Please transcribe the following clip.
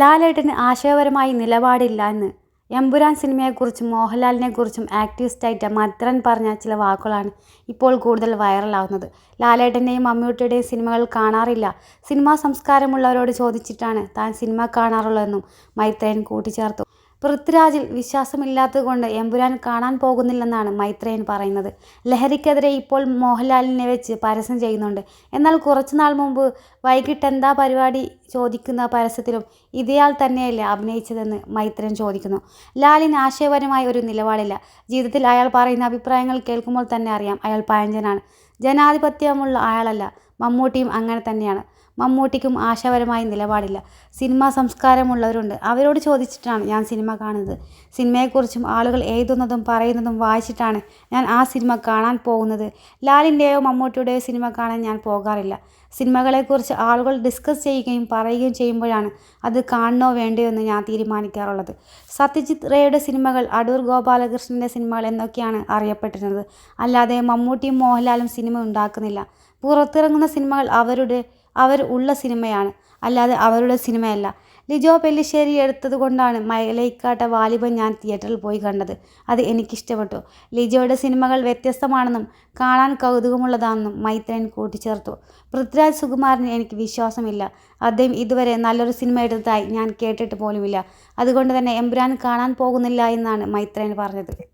ലാലേട്ടന് ആശയപരമായി നിലപാടില്ല എന്ന് എമ്പുരാൻ സിനിമയെക്കുറിച്ചും മോഹൻലാലിനെക്കുറിച്ചും ആക്ടിവിസ്റ്റായിട്ട് മദ്രൻ പറഞ്ഞ ചില വാക്കുകളാണ് ഇപ്പോൾ കൂടുതൽ വൈറലാവുന്നത്. ലാലേട്ടന്റെയും മമ്മൂട്ടിയുടെയും സിനിമകൾ കാണാറില്ല. സിനിമാ സംസ്കാരമുള്ളവരോട് ചോദിച്ചിട്ടാണ് താൻ സിനിമ കാണാറുള്ളതെന്നും മൈത്രേൻ കൂട്ടിച്ചേർത്തു. പൃഥ്വിരാജിൽ വിശ്വാസമില്ലാത്തതുകൊണ്ട് എമ്പുരാൻ കാണാൻ പോകുന്നില്ലെന്നാണ് മൈത്രേയൻ പറയുന്നത്. ലഹരിക്കെതിരെ ഇപ്പോൾ മോഹൻലാലിനെ വെച്ച് പരസ്യം ചെയ്യുന്നുണ്ട്. എന്നാൽ കുറച്ചുനാൾ മുമ്പ് വൈകിട്ട് എന്താ പരിപാടി ചോദിക്കുന്ന പരസ്യത്തിലും ഇതേയാൾ തന്നെയല്ലേ അഭിനയിച്ചതെന്ന് മൈത്രൻ ചോദിക്കുന്നു. ലാലിന് ആശയപരമായ ഒരു നിലപാടില്ല. ജീവിതത്തിൽ അയാൾ പറയുന്ന അഭിപ്രായങ്ങൾ കേൾക്കുമ്പോൾ തന്നെ അറിയാം അയാൾ പഴഞ്ചനാണ്. ജനാധിപത്യമുള്ള അയാളല്ല. മമ്മൂട്ടിയും അങ്ങനെ തന്നെയാണ്. മമ്മൂട്ടിക്കും ആശാപരമായ നിലപാടില്ല. സിനിമാ സംസ്കാരമുള്ളവരുണ്ട്. അവരോട് ചോദിച്ചിട്ടാണ് ഞാൻ സിനിമ കാണുന്നത്. സിനിമയെക്കുറിച്ചും ആളുകൾ എഴുതുന്നതും പറയുന്നതും വായിച്ചിട്ടാണ് ഞാൻ ആ സിനിമ കാണാൻ പോകുന്നത്. ലാലിന്റെയോ മമ്മൂട്ടിയുടെയോ സിനിമ കാണാൻ ഞാൻ പോകാറില്ല. സിനിമകളെക്കുറിച്ച് ആളുകൾ ഡിസ്കസ് ചെയ്യുകയും പറയുകയും ചെയ്യുമ്പോഴാണ് അത് കാണണോ വേണ്ടയോ എന്ന് ഞാൻ തീരുമാനിക്കാറുള്ളത്. സത്യജിത് റേയുടെ സിനിമകൾ അടൂർ ഗോപാലകൃഷ്ണന്റെ സിനിമകൾ എന്നൊക്കെയാണ് അറിയപ്പെട്ടിരുന്നത്. അല്ലാതെ മമ്മൂട്ടിയും മോഹൻലാലും സിനിമ ഉണ്ടാക്കുന്നില്ല. പുറത്തിറങ്ങുന്ന സിനിമകൾ അവരുടെ അവർ ഉള്ള സിനിമയാണ്. അല്ലാതെ അവരുടെ സിനിമയല്ല. ലിജോ പെല്ലിശ്ശേരി എടുത്തത് കൊണ്ടാണ് മലയിക്കാട്ട വാലിബൻ ഞാൻ തിയേറ്ററിൽ പോയി കണ്ടത്. അത് എനിക്കിഷ്ടപ്പെട്ടു. ലിജോയുടെ സിനിമകൾ വ്യത്യസ്തമാണെന്നും കാണാൻ കൗതുകമുള്ളതാണെന്നും മൈത്രൻ കൂട്ടിച്ചേർത്തു. പൃഥ്വിരാജ് സുകുമാരന് എനിക്ക് വിശ്വാസമില്ല. അദ്ദേഹം ഇതുവരെ നല്ലൊരു സിനിമ എടുത്തതായി ഞാൻ കേട്ടിട്ട് പോലുമില്ല. അതുകൊണ്ട് തന്നെ എംബ്രാൻ കാണാൻ പോകുന്നില്ല എന്നാണ് മൈത്രൻ പറഞ്ഞത്.